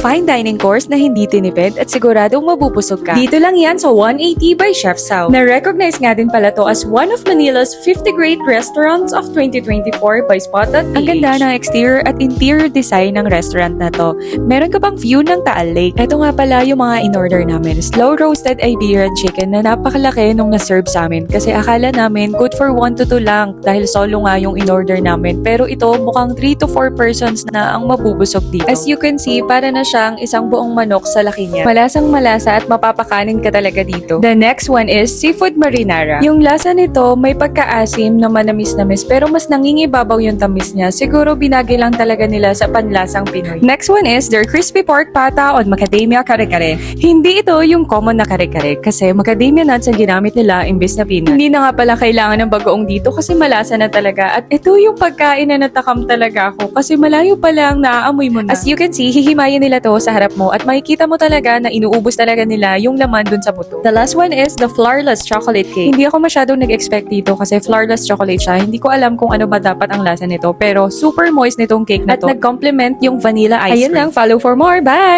fine dining course na hindi tinipid at siguradong mabubusog ka. Dito lang yan sa 180 by Chef Sao. Na-recognize nga din pala to as one of Manila's 50 great restaurants of 2024 by Spotted Ang ganda ng exterior at interior design ng restaurant na to. Meron ka bang view ng Taal Lake? Ito nga pala yung mga in-order namin. Slow roasted Iberian chicken na napakalaki nung na-serve sa amin kasi akala namin good for 1 to 2 lang dahil solo nga yung in-order namin. Pero ito mukhang 3 to 4 persons na ang mabubusog dito. As you can see, para na siyang isang buong manok sa laki niya. Malasang malasa at mapapakanin ka talaga dito. The next one is seafood marinara. Yung lasa nito may pagkaasim na manamis-namis pero mas nangingibabaw yung tamis niya. Siguro binagay lang talaga nila sa panlasang Pinoy. Next one is their crispy pork pata on macadamia kare-kare. Hindi ito yung common na kare-kare kasi macadamia nuts ang ginamit nila imbes na peanut. Hindi na nga pala kailangan ng bagoong dito kasi malasa na talaga at ito yung pagkain na natakam talaga ako kasi malayo pa lang naaamoy mo na. As you can see, hihimayin nila to sa harap mo at makikita mo talaga na inuubos talaga nila yung laman dun sa buto. The last one is the flourless chocolate cake. Hindi ako masyadong nag-expect dito kasi flourless chocolate siya. Hindi ko alam kung ano ba dapat ang lasa nito pero super moist nitong cake na to. At nag-complement yung vanilla ice Ayun lang, follow for more. Bye!